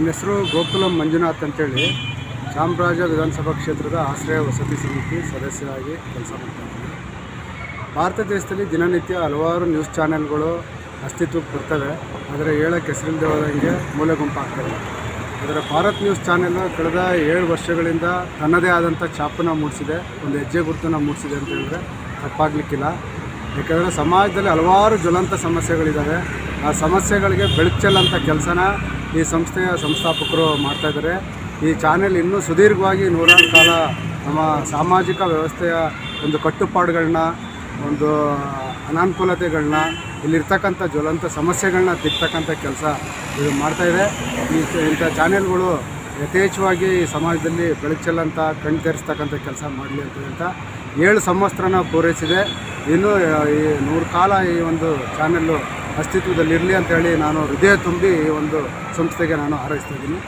ನನ್ನ ಹೆಸರು ಗೋಕುಲಂ ಮಂಜುನಾಥ್ ಅಂತೇಳಿ. ಚಾಮರಾಜ ವಿಧಾನಸಭಾ ಕ್ಷೇತ್ರದ ಆಶ್ರಯ ವಸತಿ ಸಮಿತಿ ಸದಸ್ಯರಾಗಿ ಕೆಲಸ ಮಾಡ್ತಾ ಇದ್ದೀನಿ. ಭಾರತ ದೇಶದಲ್ಲಿ ದಿನನಿತ್ಯ ಹಲವಾರು ನ್ಯೂಸ್ ಚಾನೆಲ್ಗಳು ಅಸ್ತಿತ್ವಕ್ಕೆ ಬರ್ತವೆ. ಆದರೆ ಹೇಳಕ್ಕೆ ಹೆಸರಿಲ್ಲದೆ ಹೋದಂಗೆ ಮೂಲೆ ಗುಂಪಾಗ್ತವೆ. ಅದರ ಭಾರತ್ ನ್ಯೂಸ್ ಚಾನೆಲ್ ಕಳೆದ ಏಳು ವರ್ಷಗಳಿಂದ ತನ್ನದೇ ಆದಂಥ ಛಾಪನ್ನು ಮೂಡಿಸಿದೆ. ಒಂದು ಹೆಜ್ಜೆ ಗುರುತನ್ನು ಮೂಡಿಸಿದೆ ಅಂತ ಹೇಳಿದ್ರೆ ತಪ್ಪಾಗಲಿಕ್ಕಿಲ್ಲ. ಯಾಕಂದರೆ ಸಮಾಜದಲ್ಲಿ ಹಲವಾರು ಜ್ವಲಂತ ಸಮಸ್ಯೆಗಳಿದ್ದಾವೆ ಆ ಸಮಸ್ಯೆಗಳಿಗೆ ಬೆಳಚಲ್ಲಂಥ ಚೆಲ್ಲಂಥ ಕೆಲಸನ ಈ ಸಂಸ್ಥೆಯ ಸಂಸ್ಥಾಪಕರು ಮಾಡ್ತಾಯಿದ್ದಾರೆ ಈ ಚಾನೆಲ್ ಇನ್ನೂ ಸುದೀರ್ಘವಾಗಿ ನೂರಾರು ಕಾಲ ನಮ್ಮ ಸಾಮಾಜಿಕ ವ್ಯವಸ್ಥೆಯ ಒಂದು ಕಟ್ಟುಪಾಡುಗಳನ್ನ ಒಂದು ಅನಾನುಕೂಲತೆಗಳನ್ನ ಇಲ್ಲಿರ್ತಕ್ಕಂಥ ಜ್ವಲಂತ ಸಮಸ್ಯೆಗಳನ್ನ ತಿಕ್ತಕ್ಕಂಥ ಕೆಲಸ ಇದು ಮಾಡ್ತಾಯಿದೆ ಈ ಇಂಥ ಚಾನೆಲ್ಗಳು ಯಥೇಚ್ಛವಾಗಿ ಈ ಸಮಾಜದಲ್ಲಿ ಬೆಳಚಲ್ಲಂಥ ಚೆಲ್ಲಂಥ ಕಣ್ ತೆರೆಸ್ತಕ್ಕಂಥ ಕೆಲಸ ಮಾಡಲಿ ಅಂತ ಏಳು ಸಂವತ್ಸರನ ಪೂರೈಸಿದೆ. ಇನ್ನೂ ಈ ನೂರು ಕಾಲ ಈ ಒಂದು ಚಾನೆಲ್ಲು ಅಸ್ತಿತ್ವದಲ್ಲಿರಲಿ ಅಂತೇಳಿ ನಾನು ಹೃದಯ ತುಂಬಿ ಒಂದು ಸಂಸ್ಥೆಗೆ ನಾನು ಹಾರೈಸ್ತಾ ಇದ್ದೀನಿ.